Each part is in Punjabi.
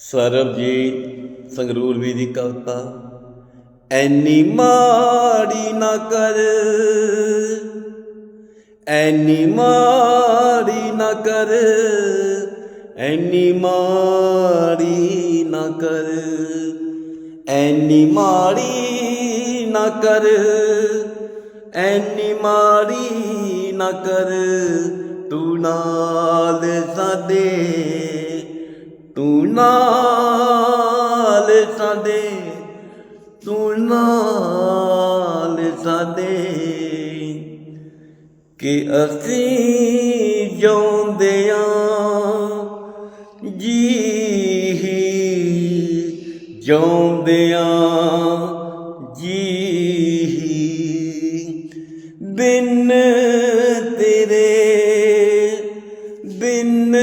ਸਰਬਜੀਤ ਸੰਗਰੂਰ ਵੀ ਦੀ ਕਵਿਤਾ, ਐਨੀ ਮਾੜੀ ਨਾ ਕਰ, ਐਨੀ ਮਾੜੀ ਨਾ ਕਰ, ਐਨੀ ਮਾੜੀ ਨਾ ਕਰ, ਐਨੀ ਮਾੜੀ ਨਾ ਕਰ, ਐਨੀ ਮਾੜੀ ਨਾ ਕਰ, ਤੂੰ ਨਾਲ ਸਾਡੇ ਨਾਲ ਕਿ ਅਸੀਂ ਜਿਉਂਦਿਆਂ ਜੀ ਜਿਉਂਦਿਆਂ ਜੀ ਬਿਨ ਤੇਰੇ ਬਿਨ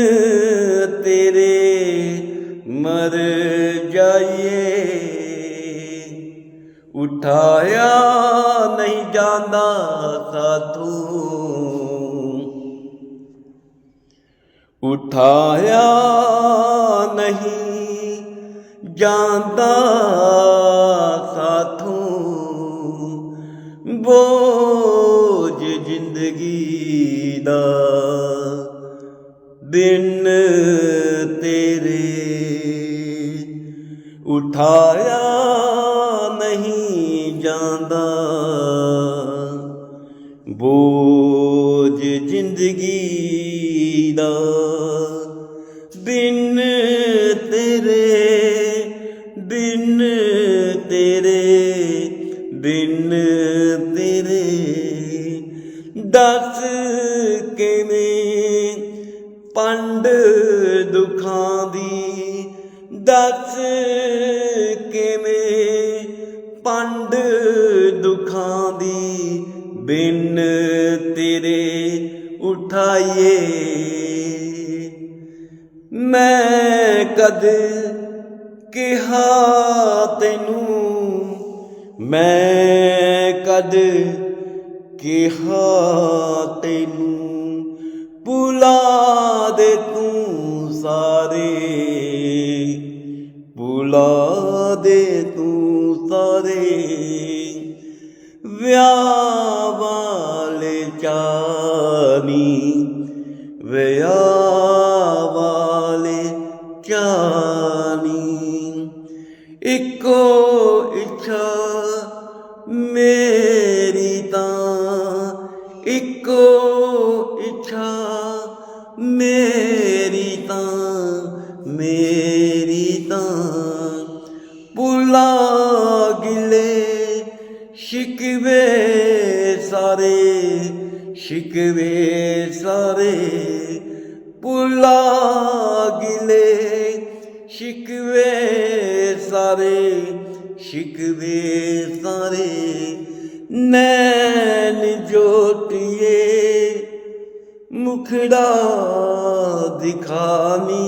ਉਠਾਇਆ ਨਹੀਂ ਜਾਂਦਾ ਸਾਥੋਂ ਉਠਾਇਆ ਨਹੀਂ ਜਾਂਦਾ ਸਾਥੋਂ ਬੋਝ ਜ਼ਿੰਦਗੀ ਦਾ ਦਿਨ ਤੇਰੇ। ਉਠਾਇਆ ਦਾ ਬਿਨ ਤੇਰੇ ਬਿਨ ਤੇਰੇ ਬਿਨ ਤੇਰੇ। ਦੱਸ ਕਿਵੇਂ ਪੰਡ ਦੁਖਾਂ ਦੀ? ਦੱਸ ਕਿਵੇਂ ਪੰਡ ਦੁਖਾਂ ਦੀ? ਬਿਨ ਉਠਾਈਏ। ਮੈਂ ਕਦ ਕਿਹਾ ਤੈਨੂੰ? ਮੈਂ ਕਦ ਕਿਹਾ ਤੈਨੂੰ? ਭੁਲਾ ਦੇ ਤੂੰ ਸਾਰੇ। ਭੁਲਾ ਦੇ ਤੂੰ ਸਾਰੇ। ਵਿਆਹ ਚਾਨੀ ਵਿਆਹ ਵਾਲੇ ਚਾਨੀ। ਇੱਕੋ ਇੱਛਾ ਮੇਰੀ ਤਾਂ ਇੱਕੋ ਇੱਛਾ ਮੇਰੀ ਤਾਂ ਮੇਰੀ ਤਾਂ। ਸਾਰੇ ਸ਼ਿਕਵੇ ਸਾਰੇ ਪੁਲਾ ਗਿਲੇ ਸ਼ਿਕਵੇ ਸਾਰੇ ਸ਼ਿਕਵੇ ਸਾਰੇ ਨੈਣ ਜੋਟੀਏ ਮੁਖੜਾ ਦਿਖਾਨੀ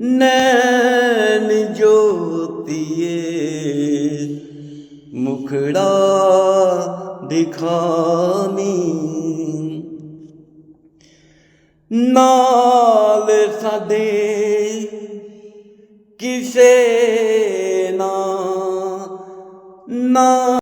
ਨੈਣ ডিখানি নাল সাদে কিসে না না